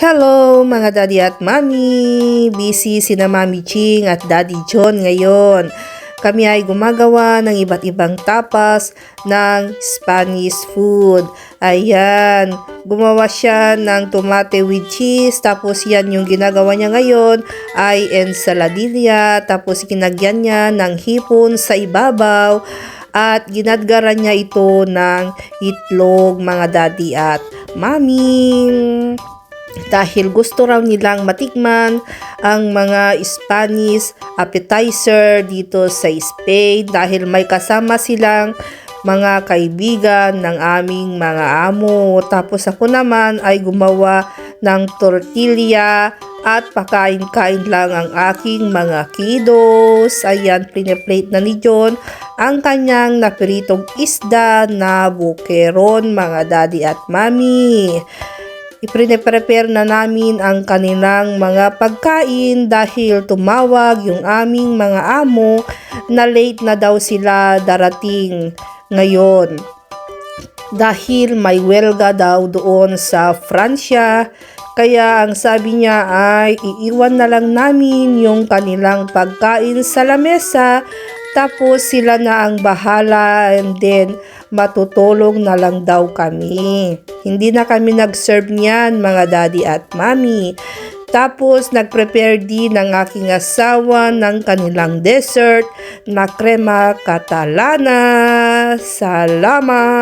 Hello mga daddy at mami! Busy sina Mami Ching at Daddy John ngayon. Kami ay gumagawa ng iba't ibang tapas ng Spanish food. Ayan, gumawa siya ng tomate with cheese. Tapos yan yung ginagawa niya ngayon ay ensaladilla. Tapos kinagyan niya ng hipon sa ibabaw. At ginadgaran niya ito ng itlog mga daddy at mami dahil gusto raw nilang matikman ang mga Spanish appetizer dito sa Spain dahil may kasama silang mga kaibigan ng aming mga amo. Tapos ako naman ay gumawa ng tortilla at pakain-kain lang ang aking mga kiddos. Ayan, piniplate na ni John ang kanyang napiritong isda na bukeron mga daddy at mami iprine-prepare na namin ang kanilang mga pagkain dahil tumawag yung aming mga amo na late na daw sila darating ngayon. Dahil may welga daw doon sa Fransya, kaya ang sabi niya ay iiwan na lang namin yung kanilang pagkain sa lamesa tapos sila na ang bahala and then matutulong na lang daw kami. Hindi na kami nag-serve niyan mga daddy at mommy. Tapos nag-prepare din ng aking asawa ng kanilang dessert na crema catalana. Salamat!